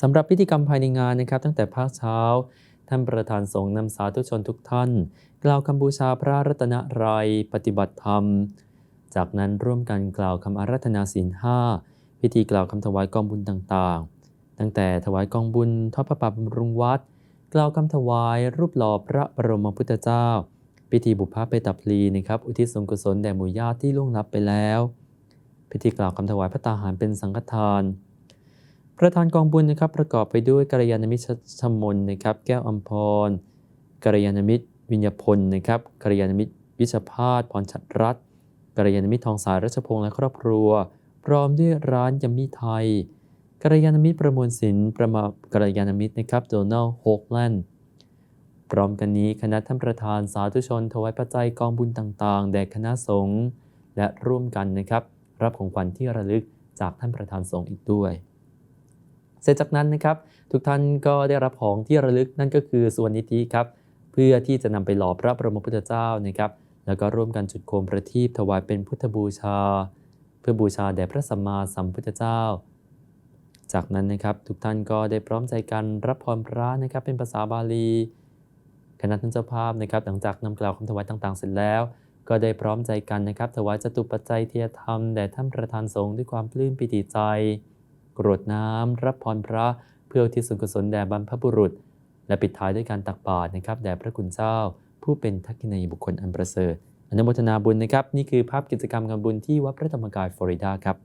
สำหรับพิธีกรรมภายในงานนะครับ ตั้งแต่ภาคเช้า ท่านประธานสงฆ์นำสาธุชนทุกท่าน กล่าวคำบูชาพระรัตนรัยปฏิบัติธรรม จากนั้นร่วมกันกล่าวคำอาราธนาศีลห้าพิธีกล่าวคำถวายกองบุญต่างๆ ตั้งแต่ถวายกองบุญทอดพระป่าบำรุงวัด กล่าวคำถวายรูปหล่อพระบรมพุทธเจ้า พิธีบุพเพตัพลีนะครับอุทิศส่วนกุศลแด่หมู่ญาติที่ล่วงลับไปแล้ว พิธีกล่าวคำถวายพระตาหารเป็นสังฆทาน ประธานกองบุญนะครับประกอบไปด้วยกัลยาณมิตรชมนนะครับ แก้วอัมพรกัลยาณมิตรวิญญาพลนะครับกัลยาณมิตรวิชพาสพรชัดรัตกัลยาณมิตรทองสายรัชพงษ์และครอบครัว พร้อมด้วยร้านยำมีไทยกัลยาณมิตรประมวลสินประมากัลยาณมิตรนะครับโดนัลด์โฮกแลนด์พร้อมกันนี้คณะท่านประธานสาธุชนถวายปัจจัยกองบุญต่างๆ แด่คณะสงฆ์และร่วมกันนะครับ รับของขวัญที่ระลึกจากท่านประธานสงฆ์อีกด้วย เสร็จจากนั้นนะครับ ทุกท่านก็ได้รับของที่ระลึกนั่นก็คือส่วนนิธิครับ เพื่อที่จะนำไปหล่อพระบรมพุทธเจ้านะครับ แล้วก็ร่วมกันจุดโคมประทีปถวายเป็นพุทธบูชา เพื่อบูชาแด่พระสัมมาสัมพุทธเจ้า จากนั้นนะครับทุกท่านก็ได้พร้อมใจกันรับพรพระนะครับ เป็นภาษาบาลีคณะท่านเจ้าภาพนะครับ หลังจากนำกล่าวคำถวายต่าง ๆ เสร็จแล้วก็ได้พร้อมใจกันนะครับถวายจตุปัจจัยเทียธรรมแด่ท่านประธานสงฆ์ด้วยความปลื้มปิติใจ กรวดน้ำรับพรพระเพื่ออุที่ส่วนกุศลแด่บรรพบุรุษ และปิดท้ายด้วยการตักบาตรนะครับแด่พระคุณเจ้า ผู้เป็นทักษิณีบุคคลอันประเสริฐอนุโมทนาบุญนะครับ นี่คือภาพกิจกรรมงานบุญที่วัดพระธรรมกายฟลอริดาครับ